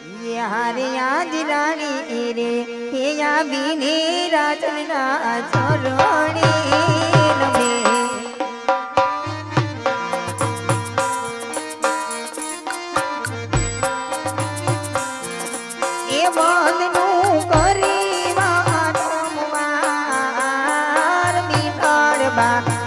ইহারিয়া জিলারি রে হিয়া বিনে রাজনা চরণে Bye.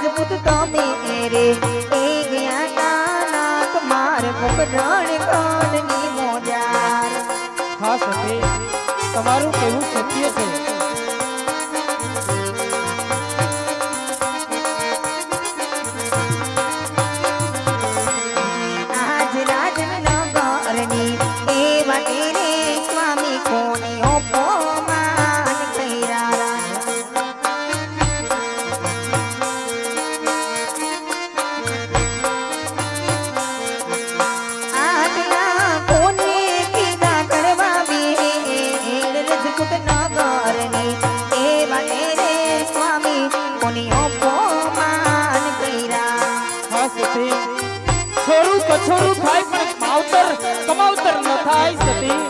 રજપૂત તમે રે એ ગયા નાક માર મુખ Hi, sati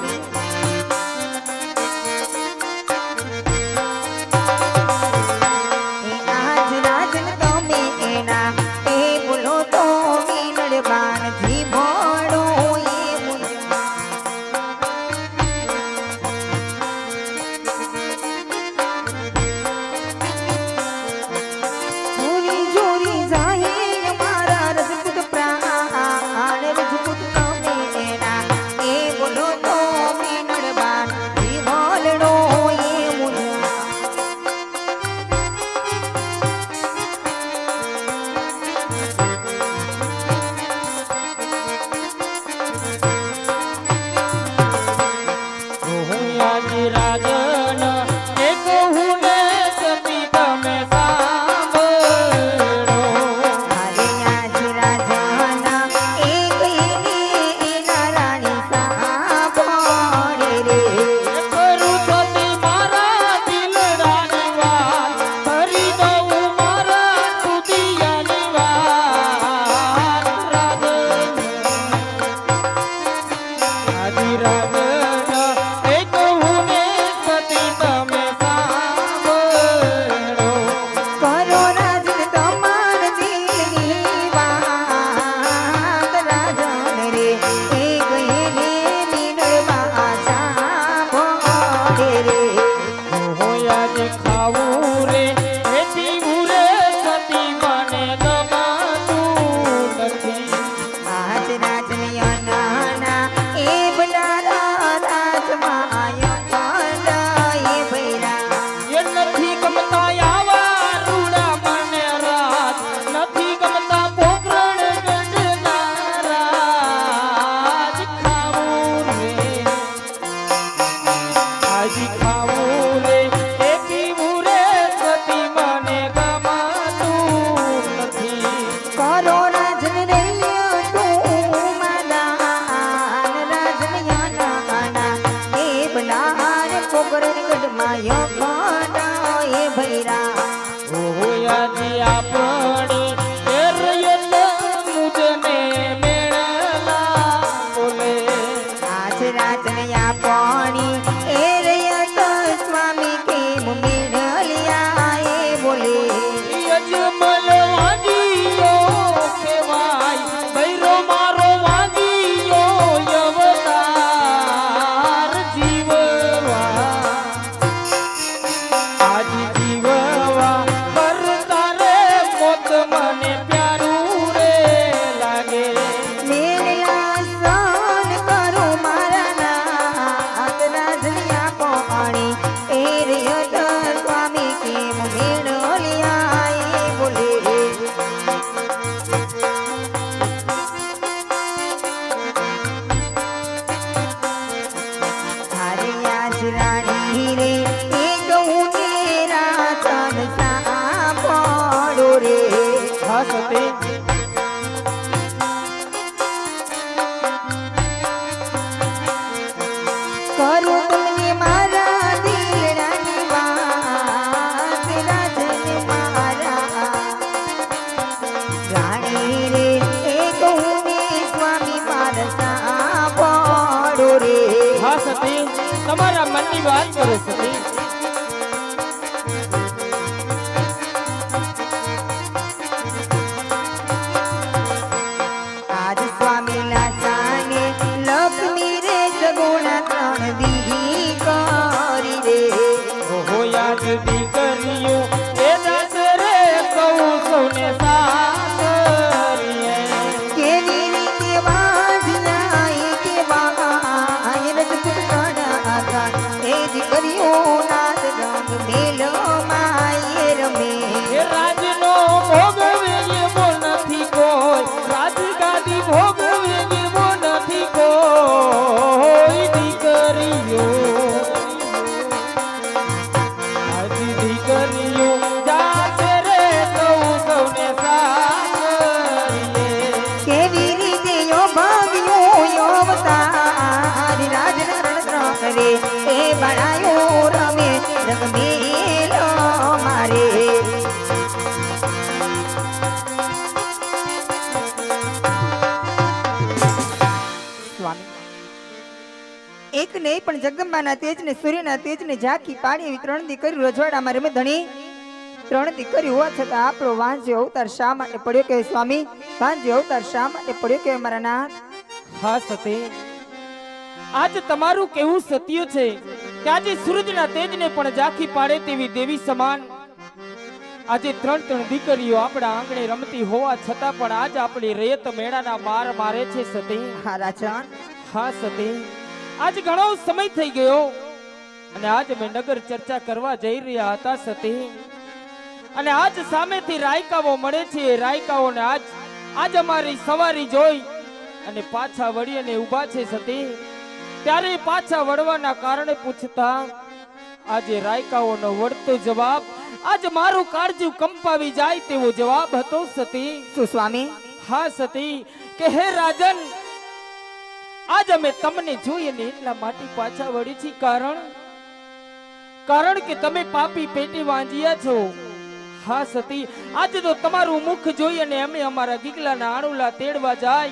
down. મનની વાત એ પણ જગદંબાના તેજને સૂર્યના તેજને ઝાંખી પાડી એવી ત્રણ દીકરી રજવાડામાં રમે ધણી. ત્રણ દીકરી હોવા છતાં આપણો વાંજ્ય અવતાર શા માટે પડ્યો કે સ્વામી? વાંજ્ય અવતાર શા માટે પડ્યો કે મારા નાથ? હા સતે આજ તમારું કેવું સત્ય છે કે આજે સૂરજના તેજને પણ ઝાંખી પાડે તેવી દેવી સમાન. આજે ત્રણ ત્રણ દીકરીઓ આપણા આંગણે રમતી હોવા છતાં પણ આજ આપણી રેત મેળાના માર મારે છે સતી. હા રાજા. હા સતી. આજ ઘણો સમય થઈ ગયો અને આજ અમે નગર ચર્ચા કરવા જઈ રહ્યા હતા સતી. અને આજ સામેથી રાયકાઓ મળે છે. એ રાયકાઓને આજ આજ અમારી સવારી જોઈ અને પાછા વળી અને ઊભા છે સતી. ત્યારે પાછા વળવાના કારણે પૂછતા આજે રાયકાઓનો વળતો જવાબ આજ મારું કાળજી કંપાવી જાય તેવો જવાબ હતો સતી. શું સ્વામી? હા સતી. કે હે રાજન આજ અમે તમને જોઈએ એટલા માટે પાછા વળી છી કારણ? કારણ કે તમે પાપી પેટી વાંજ્યા છો. હા, સતી. આજે તો તમારું મુખ જોઈ અને અમે અમારા ગીગલાના આણુલા તેડવા જાય.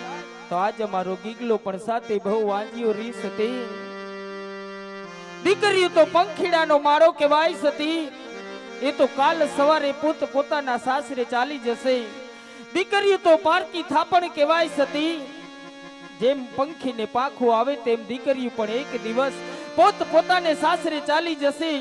તો આજ અમારો ગીગલો પણ સાથે બહુ વાંજ્યો રી, સતી. દીકરીઓ તો પંખીડાનો માળો કહેવાય, સતી. એ તો કાલ સવારે પોત પોતાના સાસરે ચાલી જશે. દીકરીઓ તો પારકી થાપણ કહેવાય, સતી. જેમ પંખીને પાખું આવે તેમ દીકરીઓ પણ એક દિવસ પોત પોતાને સાસરે ચાલી જશે.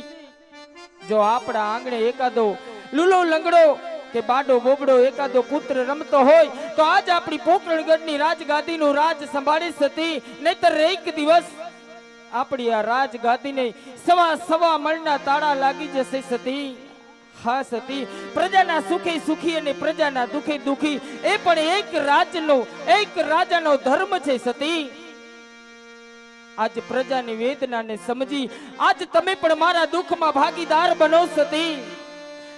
જો આપણા આંગણે એકાદો લૂલો લંગડો કે બાડો બોબડો એકાદો પુત્ર રમતો હોય, તો આજ આપણી પોકરણગઢની રાજગાદીનું રાજ સંભાળી હતી નહીતર એક દિવસ આપણી આ રાજગાદીને સવા સવા મણના તાળા લાગી જશે સતી. હા હતી. પ્રજાના સુખી સુખી અને પ્રજાના દુખી દુખી, એ પણ એક રાજનો, એક રાજાનો ધર્મ છે સતી. આજ પ્રજાની વેદનાને સમજી, આજ તમે પણ મારા દુઃખમાં ભાગીદાર બનો સતી.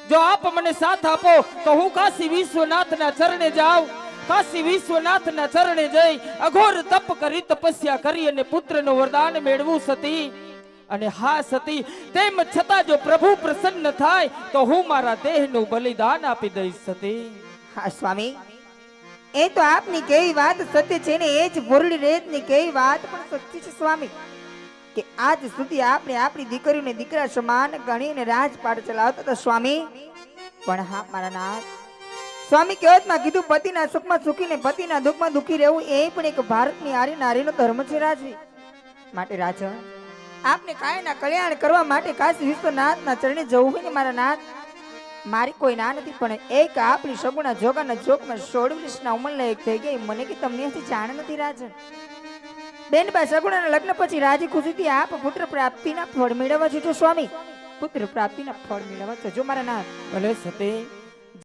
જો આપ મને સાથ આપો, તો હું કાશી વિશ્વનાથના ચરણે જાઉં. કાશી વિશ્વનાથના ચરણે જઈ, અઘોર તપ કરી તપસ્યા કરી અને પુત્રનું વરદાન મેળવું સતી. અને હા સતી તેમ છતાં જો પ્રભુ પ્રસન્ન થાય, તો હું મારા દેહનું બલિદાન આપી દઈશ સતી. હા, સ્વામી. એ તો આપની કેવી વાત સત્ય છે ને એ જ ભોરડી રેતની કેવી વાત પણ સત્ય છે, સ્વામી. કે આજ સુધી આપણે આપણી દીકરીને દીકરા સમાન ગણીને રાજપાટ ચલાવતા હતા, સ્વામી. પણ હા, મારા નાથ. સ્વામી કહેવતમાં કીધું, પતિના સુખમાં સુખી ને પતિના દુઃખમાં દુઃખી રહેવું એ પણ એક ભારતની આરી નારીનો ધર્મ છે રાજવી માટે રાજન આપને કાયના કલ્યાણ કરવા માટે કાશી વિશ્વનાથના ચરણે જવું હોય ને મારા નાથ? મારી કોઈ ના નથી, પણ એક આપણી સગુણા જોગાના જોગમાં સોળ વર્ષના ઉંમર એક થઈ ગઈ મને કે તમને હજી જાણ નથી રાજન? બેન બા સગુણાના લગ્ન પછી રાજી ખુશીથી આપ પુત્ર પ્રાપ્તિના ફળ મેળવવા જજો, સ્વામી. પુત્ર પ્રાપ્તિના ફળ મેળવવા જજો, મારા નાથ. ભલે સતી